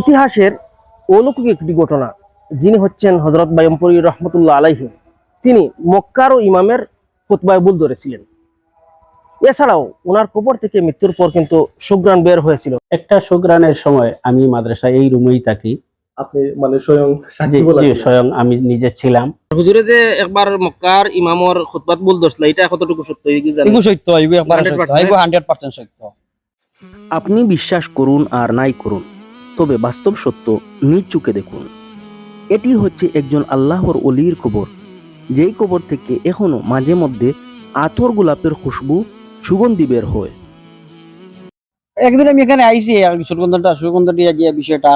ইতিহাসের অলৌকিক একটি ঘটনা যিনি হচ্ছেন হজরত বায়মপুরি রহমতুল্লাহ আলাইহি। তিনি মক্কার ও ইমামের খুতবায় বুল ধরেছিলেন। এছাড়াও ওনার কবর থেকে মৃত্যুর পর কিন্তু সুগ্রাণ বের হয়েছিল। একটা সুগ্রানের সময় আমি মাদ্রাসা এই রুমেই থাকি। আপনি মানে স্বয়ং সাক্ষী জি, বলা জি, স্বয়ং আমি নিজে ছিলাম। হুজুরে যে একবার মক্কার ইমামর খুতবাত বুল ধরছিল এটা কতটুকু সত্য এই কি জানেন? এগু সত্য এগু 100% সত্য এগু হান্ড্রেড পার্সেন্ট সত্য। আপনি বিশ্বাস করুন আর নাই করুন। তবে বাস্তব সত্য নিজ চুকে দেখুন। এটি হচ্ছে একজন আল্লাহর অলির কবর। যেই কবর থেকে এখনও মাঝে মধ্যে আতর গোলাপের খুশবু সুগন্ধি বের হয়। একদিন আমি এখানে আর সুগন্ধটা সুগন্ধটি যে বিষয়টা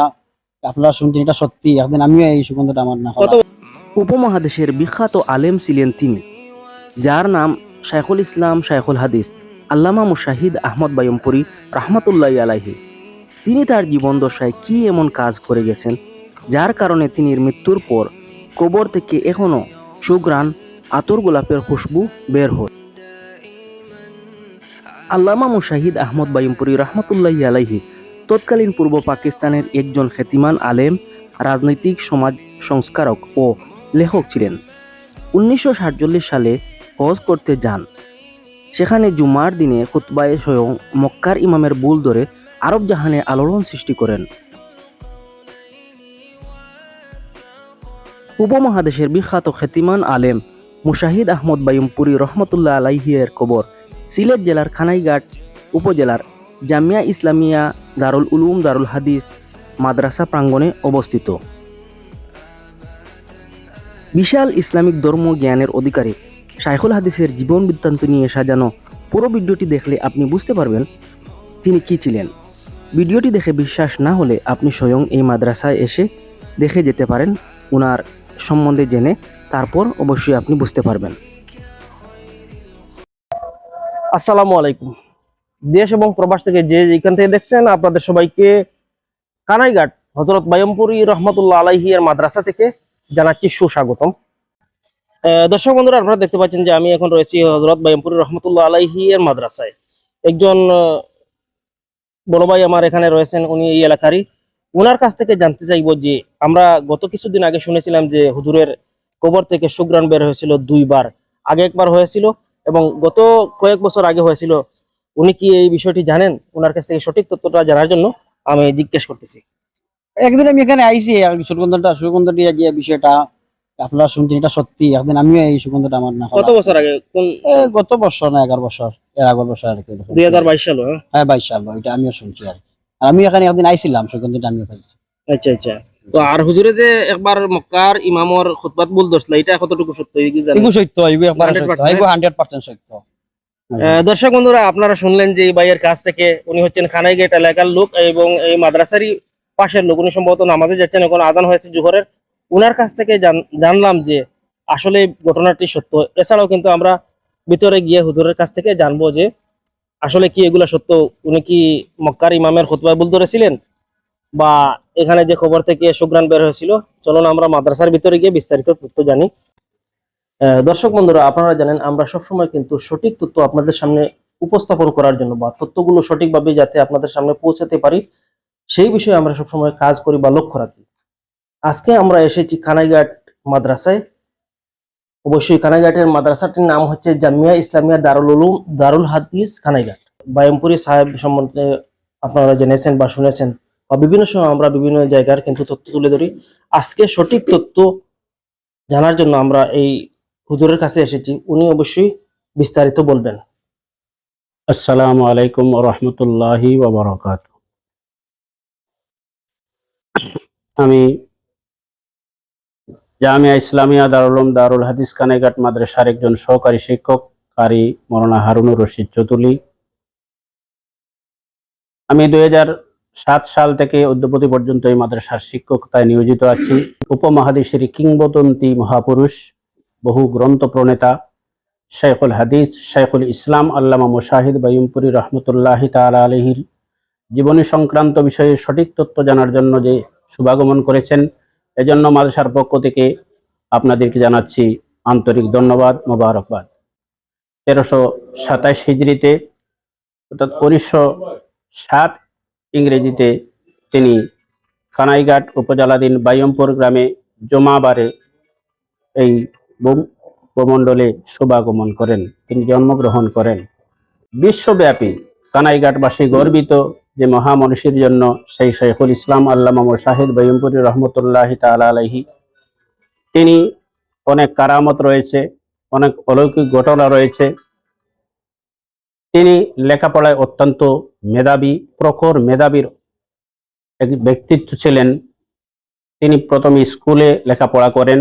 আপনারা শুনছেন এটা সত্যি। একদিন আমিও এই সুগন্ধটা আমার না কত উপমহাদেশের বিখ্যাত আলেম ছিলেন তিনি যার নাম শাইখুল ইসলাম শাইখুল হাদিস আল্লামা মুশাহিদ আহমদ বায়মপুরি রহমতুল্লাহ আলাহি তিনি তার জীবন দশায় কি এমন কাজ করে গেছেন, যার কারণে তিনি মৃত্যুর পর কবর থেকে এখনও সুগ্রান আতর গোলাপের খুশবু বের হয়। আল্লামা মুশাহিদ আহমদ বায়ুমপুরি রহমতুল্লাহ আলাইহি তৎকালীন পূর্ব পাকিস্তানের একজন খ্যাতিমান আলেম, রাজনৈতিক সমাজ সংস্কারক ও লেখক ছিলেন। উনিশশো সাতচল্লিশ সালে হজ করতে যান। সেখানে জুমার দিনে খুতবায়ে স্বয়ং মক্কার ইমামের বুল ধরে আরব জাহানে আলোড়ন সৃষ্টি করেন। উপমহাদেশের বিখ্যাত খ্যাতিমান আলেম মুশাহিদ আহমদ বায়ুমপুরি রহমতুল্লাহ আলাইহিয়ের কবর সিলেট জেলার খানাইঘাট উপজেলার জামিয়া ইসলামিয়া দারুল উলুম দারুল হাদিস মাদ্রাসা প্রাঙ্গণে অবস্থিত। বিশাল ইসলামিক ধর্ম জ্ঞানের অধিকারী শাইখুল হাদিসের জীবন বৃত্তান্ত নিয়ে সাজানো পুরো ভিডিওটি দেখলে আপনি বুঝতে পারবেন তিনি কি ছিলেন। ভিডিওটি দেখে বিশ্বাস না হলে আপনি স্বয়ং এই মাদ্রাসায় এসে দেখে যেতে পারেন ওনার সম্বন্ধে জেনে, তারপর অবশ্যই আপনি বুঝতে পারবেন। আসসালামু আলাইকুম। দেশ এবং প্রবাস থেকে যে যেখান থেকে দেখছেন, আপনাদের সবাইকে কানাইঘাট হজরত বায়মপুরি রহমতুল্লাহ আলাইহি মাদ্রাসা থেকে জানাচ্ছি সুস্বাগতম। দর্শক বন্ধুরা, আপনারা দেখতে পাচ্ছেন যে আমি এখন রয়েছি হজরত বায়মপুরি রহমতুল্লাহ আলাইহি মাদ্রাসায়। একজন বড় ভাই আমার এখানে রয়েছেন, উনি এই এলাকারই। ওনার কাছ থেকে জানতে চাইব যে আমরা গত কিছুদিন আগে শুনেছিলাম যে হুজুরের কবর থেকে সুগ্রাণ বের হয়েছিল দুইবার। আগে একবার হয়েছিল এবং গত কয়েক বছর আগে হয়েছিল। উনি কি এই বিষয়টি জানেন? ওনার কাছ থেকে সঠিক তথ্যটা জানার জন্য আমি জিজ্ঞেস করতেছি। একদিন আমি এখানে আর সুগন্ধটা সুগন্ধটি বিষয়টা আপনারা শুনছেন এটা সত্যি। একদিন আমিও এই সুগন্ধটা আমার না কত বছর আগে? কোন গত বছর না এগারো বছর। এর আগের বছর আর কি দুই হাজার বাইশ সাল হ্যাঁ? হ্যাঁ বাইশ সাল এটা আমিও শুনছি আর আর আমি এখানে একদিন আইছিলাম সুগন্ধটা আমিও পাইছি আচ্ছা আচ্ছা। তো আর হুজুরে যে একবার মক্কার ইমামর খুতবাত বুল ধরছিল এটা কতটুকু সত্য কি জানেন? এগু সত্য এগু একবার 100% সত্য এগু হান্ড্রেড পার্সেন্ট সত্য। আহ, দর্শক বন্ধুরা আপনারা শুনলেন যে এই ভাইয়ের কাছ থেকে উনি হচ্ছেন খানাইগেট এলাকার লোক এবং এই মাদ্রাসারই পাশের লোক। উনি সম্ভবত নামাজে যাচ্ছেন এখন আজান হয়েছে জোহরের। উনার কাছ থেকে জান- জানলাম যে আসলে ঘটনাটি সত্য। এছাড়াও কিন্তু আমরা ভিতরে গিয়ে হুজুরের কাছ থেকে জানব যে আসলে কি এগুলা সত্য? উনি কি মক্কার ইমামের খুতবায় বুল ধরেছিলেন? বা এখানে যে খবর থেকে সুগ্রান বের হয়েছিল? চলুন আমরা মাদ্রাসার ভিতরে গিয়ে বিস্তারিত তথ্য জানি। দর্শক বন্ধুরা, আপনারা জানেন, আমরা সবসময় কিন্তু সঠিক তথ্য আপনাদের সামনে উপস্থাপন করার জন্য বা তথ্যগুলো সঠিকভাবে যাতে আপনাদের সামনে পৌঁছাতে পারি, সেই বিষয়ে আমরা সবসময় কাজ করি বা লক্ষ্য রাখি। আজকে আমরা এসেছি কানাইঘাট মাদ্রাসায়। অবশ্যই কানাইঘাটের মাদ্রাসাটির নাম হচ্ছে জামিয়া ইসলামিয়া দারুল উলুম দারুল হাদিস কানাইঘাট। বায়মপুরি সাহেব সম্বন্ধে আপনারা জেনেছেন বা শুনেছেন বা বিভিন্ন সময় আমরা বিভিন্ন জায়গার কিন্তু তথ্য তুলে ধরি। আজকে সঠিক তথ্য জানার জন্য আমরা এই হুজুরের কাছে এসেছি। উনি অবশ্যই বিস্তারিত বলবেন। আসসালামু আলাইকুম রহমতুল্লাহি আমি জামিয়া ইসলামিয়া দারুলুম দারুল হাদিস কানেঘাট মাদ্রাসার একজন সহকারী শিক্ষক, কারি মৌলানা হারুনুর রশিদ চতুলি আমি দুই সাত সাল থেকে অদ্যপতি পর্যন্ত এই মাদ্রাসার শিক্ষকতায় নিয়োজিত আছি। উপমহাদেশের কিংবদন্তি মহাপুরুষ, বহু গ্রন্থ প্রণেতা শেখুল হাদিস শেখুল ইসলাম, আল্লামা মুশাহিদ বায়ুমপুরি রহমতুল্লাহি তালা আলহির জীবনী সংক্রান্ত বিষয়ে সঠিক তথ্য জানার জন্য যে শুভাগমন করেছেন এজন্য মাদ্রাসার পক্ষ থেকে আপনাদেরকে জানাচ্ছি আন্তরিক ধন্যবাদ, মোবারকবাদ। তেরোশো সাতাশ হিজড়িতে, অর্থাৎ উনিশশো সাত ইংরেজিতে তিনি কানাইঘাট উপজেলাধীন বাইয়মপুর গ্রামে জমাবারে এই ভূমণ্ডলে শুভাগমন করেন। তিনি জন্মগ্রহণ করেন। বিশ্বব্যাপী কানাইঘাটবাসী গর্বিত যে মহামনীষীর জন্য সেই শেখুল ইসলাম আল্লামা শাহিদ বাইয়মপুরি রহমতুল্লাহ তালা তিনি অনেক কারামত রয়েছে, অনেক অলৌকিক ঘটনা রয়েছে। তিনি লেখাপড়ায় অত্যন্ত মেধাবী, প্রখর মেধাবীর এক ব্যক্তিত্ব ছিলেন। তিনি প্রথমে স্কুলে লেখাপড়া করেন,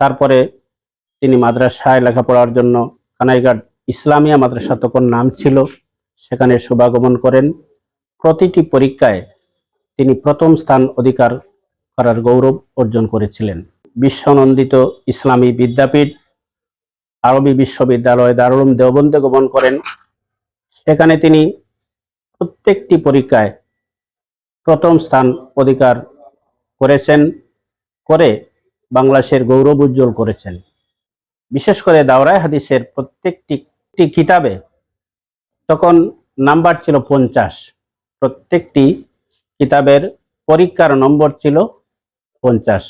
তারপরে তিনি মাদ্রাসায় লেখাপড়ার জন্য কানাইঘাট ইসলামিয়া মাদ্রাসা তখন নাম ছিল, সেখানে শুভাগমন করেন। প্রতিটি পরীক্ষায় তিনি প্রথম স্থান অধিকার করার গৌরব অর্জন করেছিলেন। বিশ্বনন্দিত ইসলামী বিদ্যাপীঠ, আরবি বিশ্ববিদ্যালয় দারুল দেওবন্দে গমন করেন। সেখানে তিনি প্রত্যেকটি পরীক্ষায় প্রথম স্থান অধিকার করেছেন, করে বাংলাদেশের গৌরব উজ্জ্বল করেছেন। বিশেষ করে দাওরায় হাদিসের প্রত্যেকটি কিতাবে তখন নাম্বার ছিল পঞ্চাশ। প্রত্যেকটি কিতাবের পরীক্ষার নম্বর ছিল পঞ্চাশ।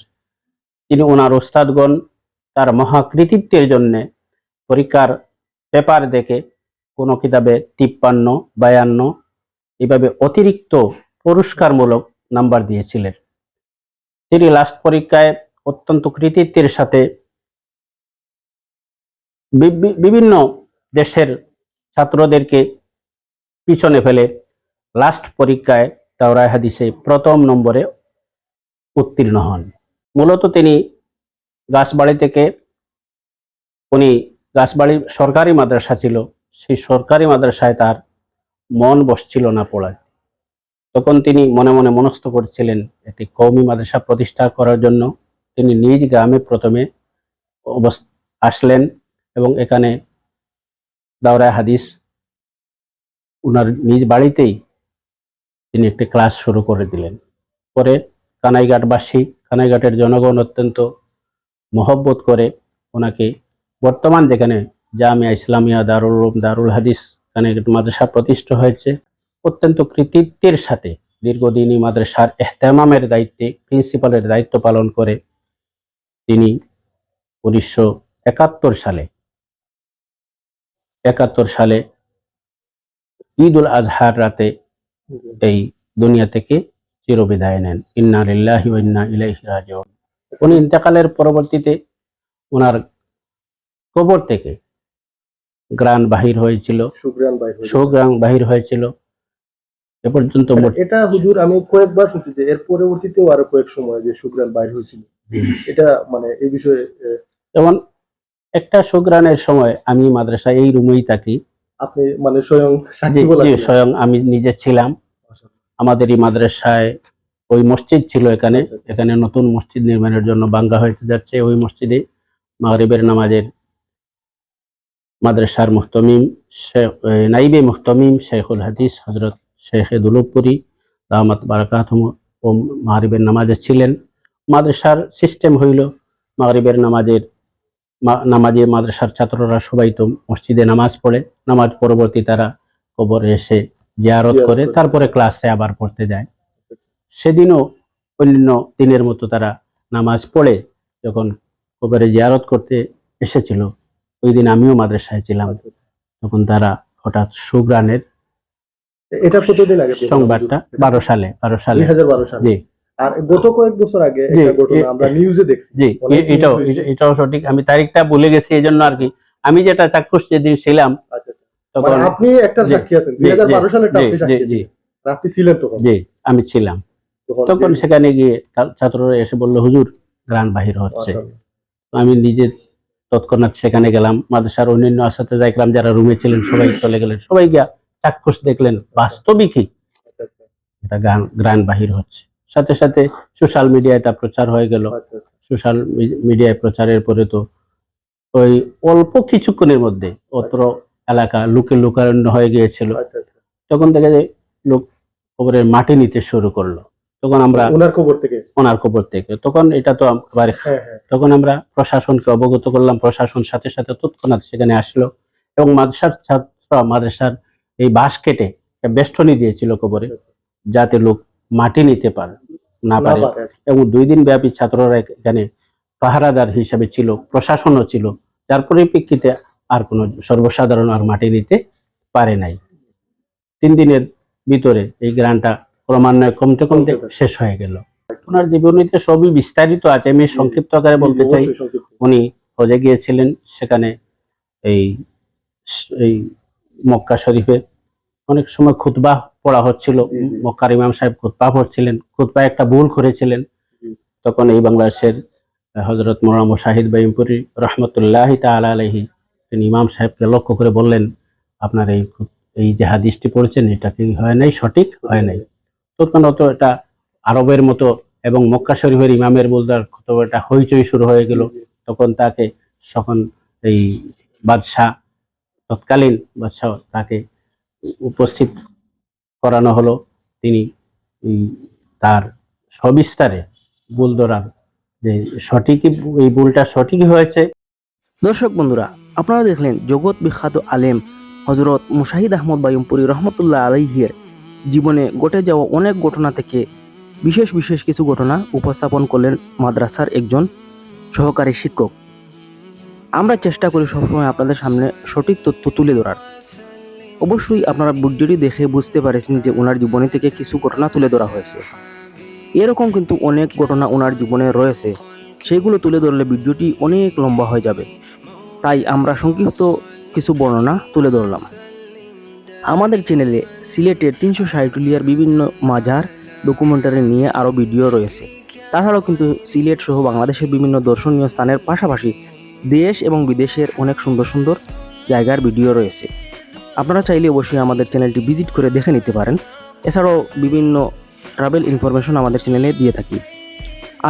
তিনি ওনার ওস্তাদগণ তার মহাকৃতিত্বের জন্য পরীক্ষার পেপার দেখে কোনো কিতাবে তিপ্পান্ন, বায়ান্ন এভাবে অতিরিক্ত পুরস্কারমূলক নাম্বার দিয়েছিলেন। তিনি লাস্ট পরীক্ষায় অত্যন্ত কৃতিত্বের সাথে বিভিন্ন দেশের ছাত্রদেরকে পিছনে ফেলে লাস্ট পরীক্ষায় তাওরায় হাদিসে প্রথম নম্বরে উত্তীর্ণ হন। মূলত তিনি গাছবাড়ি থেকে উনি গাছবাড়ির সরকারি মাদ্রাসা ছিল, সেই সরকারি মাদ্রাসায় তার মন বসছিল না পড়ায় তখন তিনি মনে মনে মনস্থ করছিলেন একটি কৌমি মাদ্রাসা প্রতিষ্ঠা করার জন্য। তিনি নিজ গ্রামে প্রথমে আসলেন এবং এখানে দাওরায় হাদিস উনার নিজ বাড়িতেই তিনি একটি ক্লাস শুরু করে দিলেন। পরে কানাইঘাটবাসী কানাইঘাটের জনগণ অত্যন্ত মহব্বত করে ওনাকে বর্তমান যেখানে জামিয়া ইসলামিয়া দারুল উলুম, দারুল হাদিস কানাইঘাট মাদ্রাসা প্রতিষ্ঠা হয়েছে অত্যন্ত কৃতিত্বের সাথে দীর্ঘদিন এই মাদ্রাসার এহতেমামের দায়িত্বে প্রিন্সিপালের দায়িত্ব পালন করে তিনি উনিশশো একাত্তর সালে একাত্তর সালে ঈদ উল আজহার রাতে এই দুনিয়া থেকে চিরবিদায় নেন। ইন্না লিল্লাহি ওয়া ইন্না ইলাইহি রাজিউন। উনি ইন্তেকালের পরবর্তীতে ওনার কবর থেকে গ্রান বাহির হয়েছিল। শোগ্রান বাহির হয়েছিল। এ পর্যন্ত মোট এটা হুজুর আমি কয়েকবার শুনছি যে এর পরবর্তীতেও আরও কয়েক সময় যে সুগ্রান বাইর হয়েছিল। এটা মানে এই বিষয়ে যেমন একটা সুগ্রানের সময় আমি মাদ্রাসায় এই রুমেই থাকি। আপনি মানে স্বয়ং সাক্ষী বলা স্বয়ং আমি নিজে ছিলাম। আমাদের এই মাদ্রাসায় ওই মসজিদ ছিল এখানে। এখানে নতুন মসজিদ নির্মাণের জন্য বাঙ্গা হইতে যাচ্ছে ওই মসজিদে। মাগরিবের নামাজের মাদ্রাসার মুহতমিম শে- এ, নাইবে মুহতমিম শেখুল হাদিস হজরত শেখে দুলুপুরি দামাত বারাকাত ও মাগরিবের নামাজে ছিলেন। মাদ্রাসার সিস্টেম হইল মাগরিবের নামাজের নামাজে মাদ্রাসার ছাত্ররা সবাই তো মসজিদে নামাজ পড়ে। নামাজ পরবর্তী তারা কবরে এসে জিয়ারত করে। তারপরে ক্লাসে আবার পড়তে যায়। সেদিনও অন্যান্য দিনের মতো তারা নামাজ পড়ে যখন কবরে জিয়ারত করতে এসেছিল। ওই দিন আমিও মাদ্রাসায় ছিলাম। তখন তারা হঠাৎ সুগ্রানের এটা কতদিন আগে? সংবাদটা বারো সালে বারো সালে। দুই হাজার বারো সালে। জি। আর গত কয়েক বছর আগে একটা ঘটনা আমরা নিউজে দেখছি। জি এটাও এটাও সঠিক। আমি তারিখটা গেছি এই জন্য আর কি। আমি যেটা চাক্ষুষ যেদিন ছিলাম আচ্ছা, আচ্ছা। তখন মানে আপনি একটা সাক্ষী আছেন জি, দুই হাজার বারো জি, সালে আপনি সাক্ষী ছিলেন। আপনি ছিলেন তখন। জি আমি ছিলাম। তখন সেখানে গিয়ে ছাত্ররা এসে বলল হুজুর গ্রান বাহির হচ্ছে। আমি নিজে তৎক্ষণাৎ সেখানে গেলাম মাদ্রাসার অন্যান্য আসাতে যাইলাম যারা রুমে ছিলেন সবাই চলে গেলেন। সবাই গিয়া চাক্ষুষ দেখলেন। বাস্তবিকই আচ্ছা, এটা গান গ্রান বাহির হচ্ছে। সাথে সাথে সোশ্যাল মিডিয়ায় এটা প্রচার হয়ে গেল। আচ্ছা, আচ্ছা। সোশ্যাল মিডিয়ায় প্রচারের পরে তো ওই অল্প কিছুক্ষণের মধ্যে অত্র এলাকা লোকে লোকারণ্য হয়ে গিয়েছিল। আচ্ছা, আচ্ছা। তখন থেকে যে লোক কবরের মাটি নিতে শুরু করল। তখন আমরা ওনার খবর থেকে? ওনার কবর থেকে। তখন এটা তো একেবারে হ্যাঁ হ্যাঁ। তখন আমরা প্রশাসনকে অবগত করলাম। প্রশাসন সাথে সাথে তৎক্ষণাৎ সেখানে আসলো এবং মাদ্রাসার ছাত্র মাদ্রাসার এই বাঁশ কেটে বেষ্টনী দিয়েছিল কবরে যাতে লোক মাটি নিতে পারে না পারে। এবং দুই দিন ব্যাপী ছাত্ররা এখানে পাহারাদার হিসাবে ছিল প্রশাসনও ছিল যার পরিপ্রেক্ষিতে আর কোনো সর্বসাধারণ আর মাটি নিতে পারে নাই। তিন দিনের ভিতরে এই গ্রানটা ক্রমান্বয়ে কমতে কমতে শেষ হয়ে গেল। ওনার জীবনীতে সবই বিস্তারিত আছে আমি সংক্ষিপ্ত আকারে বলতে চাই। উনি হজে গিয়েছিলেন সেখানে এই এই মক্কা শরীফে অনেক সময় খুতবা পড়া হচ্ছিল। মক্কার ইমাম সাহেব খুতবা পড়ছিলেন খুতবা একটা ভুল করেছিলেন। তখন এই বাংলাদেশের হজরত মোরাম শাহিদ বাইমপুরি রহমতুল্লাহ তালা আলহি তিনি ইমাম সাহেবকে লক্ষ্য করে বললেন আপনার এই এই যে হাদিসটি পড়েছেন এটা কি হয় নাই? সঠিক হয় নাই? তখন অত এটা আরবের মতো এবং মক্কা শরীফের ইমামের বলদার খুতবাটা হইচই শুরু হয়ে গেল। তখন তাকে তখন এই বাদশাহ তৎকালীন বাদশাহ তাকে উপস্থিত করানো হলো। তিনি তার সবিস্তারে ভুল ধরার যে সঠিকই এই ভুলটা সঠিকই হয়েছে। দর্শক বন্ধুরা, আপনারা দেখলেন জগৎ বিখ্যাত আলেম হজরত মুশাহিদ আহমদ বায়ুমপুরি রহমতুল্লাহ আলাইহির জীবনে ঘটে যাওয়া অনেক ঘটনা থেকে বিশেষ বিশেষ কিছু ঘটনা উপস্থাপন করলেন মাদ্রাসার একজন সহকারী শিক্ষক। আমরা চেষ্টা করি সবসময় আপনাদের সামনে সঠিক তথ্য তুলে ধরার। অবশ্যই আপনারা ভিডিওটি দেখে বুঝতে পারেছেন যে ওনার জীবনী থেকে কিছু ঘটনা তুলে ধরা হয়েছে। এরকম কিন্তু অনেক ঘটনা ওনার জীবনে রয়েছে। সেগুলো তুলে ধরলে ভিডিওটি অনেক লম্বা হয়ে যাবে। তাই আমরা সংক্ষিপ্ত কিছু বর্ণনা তুলে ধরলাম। আমাদের চ্যানেলে সিলেটের তিনশো সাইটুলিয়ার বিভিন্ন মাজার ডকুমেন্টারি নিয়ে আরও ভিডিও রয়েছে। তাছাড়াও কিন্তু সিলেট সহ বাংলাদেশের বিভিন্ন দর্শনীয় স্থানের পাশাপাশি দেশ এবং বিদেশের অনেক সুন্দর সুন্দর জায়গার ভিডিও রয়েছে। আপনারা চাইলে অবশ্যই আমাদের চ্যানেলটি ভিজিট করে দেখে নিতে পারেন। এছাড়াও বিভিন্ন ট্রাভেল ইনফরমেশন আমাদের চ্যানেলে দিয়ে থাকি।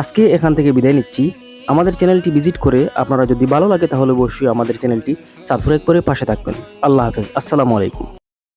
আজকে এখান থেকে বিদায় নিচ্ছি। আমাদের চ্যানেলটি ভিজিট করে আপনারা যদি ভালো লাগে তাহলে অবশ্যই আমাদের চ্যানেলটি সাবস্ক্রাইব করে পাশে থাকবেন। আল্লাহ হাফেজ। আসসালামু আলাইকুম।